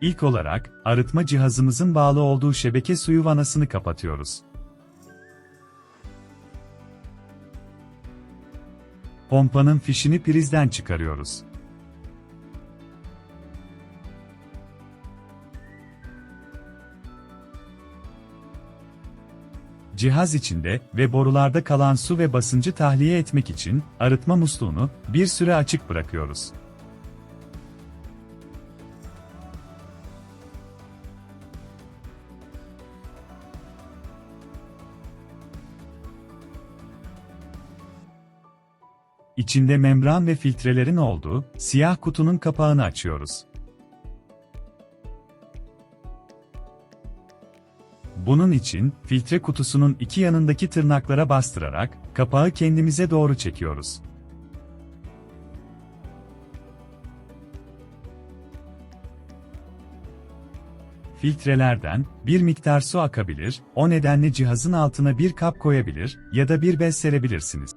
İlk olarak, arıtma cihazımızın bağlı olduğu şebeke suyu vanasını kapatıyoruz. Pompanın fişini prizden çıkarıyoruz. Cihaz içinde ve borularda kalan su ve basıncı tahliye etmek için arıtma musluğunu bir süre açık bırakıyoruz. İçinde membran ve filtrelerin olduğu siyah kutunun kapağını açıyoruz. Bunun için filtre kutusunun iki yanındaki tırnaklara bastırarak kapağı kendimize doğru çekiyoruz. Filtrelerden bir miktar su akabilir, o nedenle cihazın altına bir kap koyabilir ya da bir bez serebilirsiniz.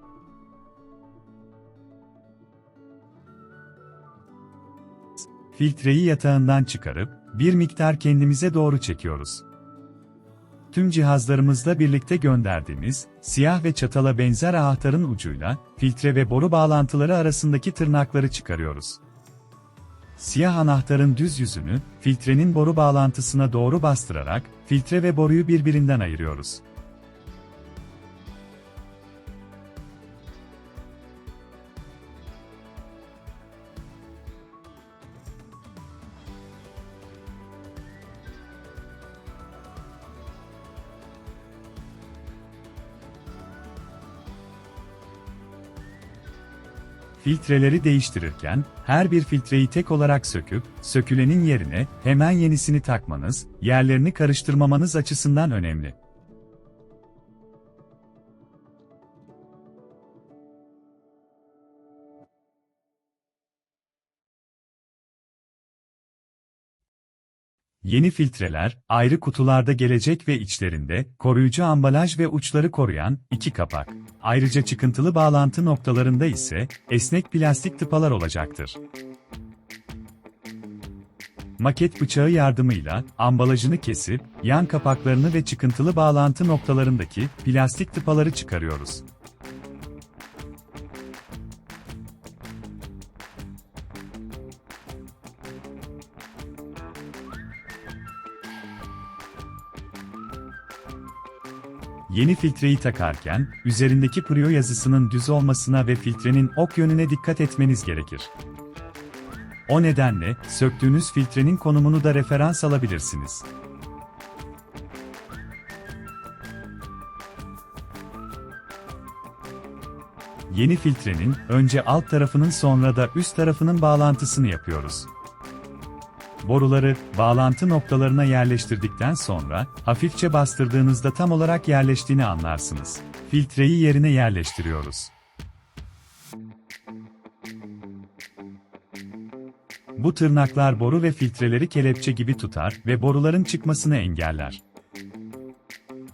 Filtreyi yatağından çıkarıp bir miktar kendimize doğru çekiyoruz. Tüm cihazlarımızla birlikte gönderdiğimiz siyah ve çatala benzer anahtarın ucuyla filtre ve boru bağlantıları arasındaki tırnakları çıkarıyoruz. Siyah anahtarın düz yüzünü filtrenin boru bağlantısına doğru bastırarak filtre ve boruyu birbirinden ayırıyoruz. Filtreleri değiştirirken, her bir filtreyi tek olarak söküp, sökülenin yerine hemen yenisini takmanız, yerlerini karıştırmamanız açısından önemli. Yeni filtreler, ayrı kutularda gelecek ve içlerinde, koruyucu ambalaj ve uçları koruyan, iki kapak. Ayrıca çıkıntılı bağlantı noktalarında ise, esnek plastik tıpalar olacaktır. Maket bıçağı yardımıyla, ambalajını kesip, yan kapaklarını ve çıkıntılı bağlantı noktalarındaki, plastik tıpaları çıkarıyoruz. Yeni filtreyi takarken, üzerindeki Prio yazısının düz olmasına ve filtrenin ok yönüne dikkat etmeniz gerekir. O nedenle, söktüğünüz filtrenin konumunu da referans alabilirsiniz. Yeni filtrenin, önce alt tarafının sonra da üst tarafının bağlantısını yapıyoruz. Boruları, bağlantı noktalarına yerleştirdikten sonra, hafifçe bastırdığınızda tam olarak yerleştiğini anlarsınız. Filtreyi yerine yerleştiriyoruz. Bu tırnaklar boru ve filtreleri kelepçe gibi tutar ve boruların çıkmasını engeller.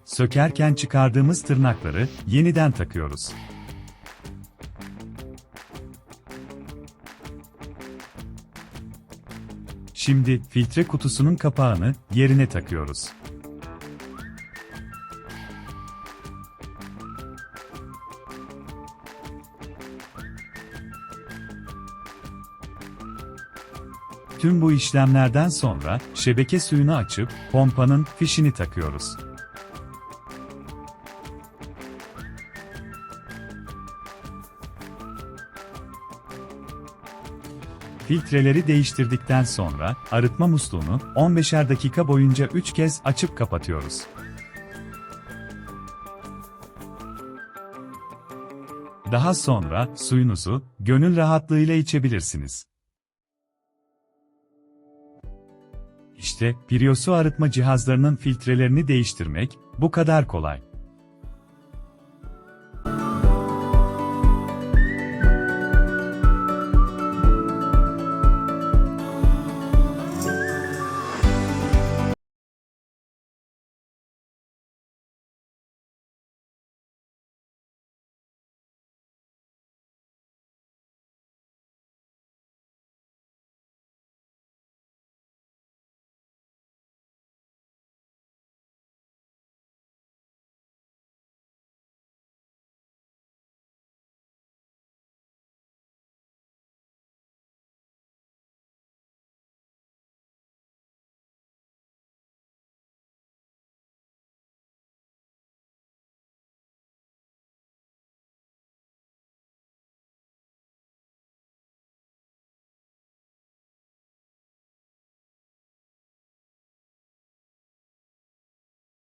Sökerken çıkardığımız tırnakları yeniden takıyoruz. Şimdi filtre kutusunun kapağını yerine takıyoruz. Tüm bu işlemlerden sonra şebeke suyunu açıp pompanın fişini takıyoruz. Filtreleri değiştirdikten sonra arıtma musluğunu 15'er dakika boyunca 3 kez açıp kapatıyoruz. Daha sonra suyunuzu gönül rahatlığıyla içebilirsiniz. İşte Piriosu arıtma cihazlarının filtrelerini değiştirmek bu kadar kolay.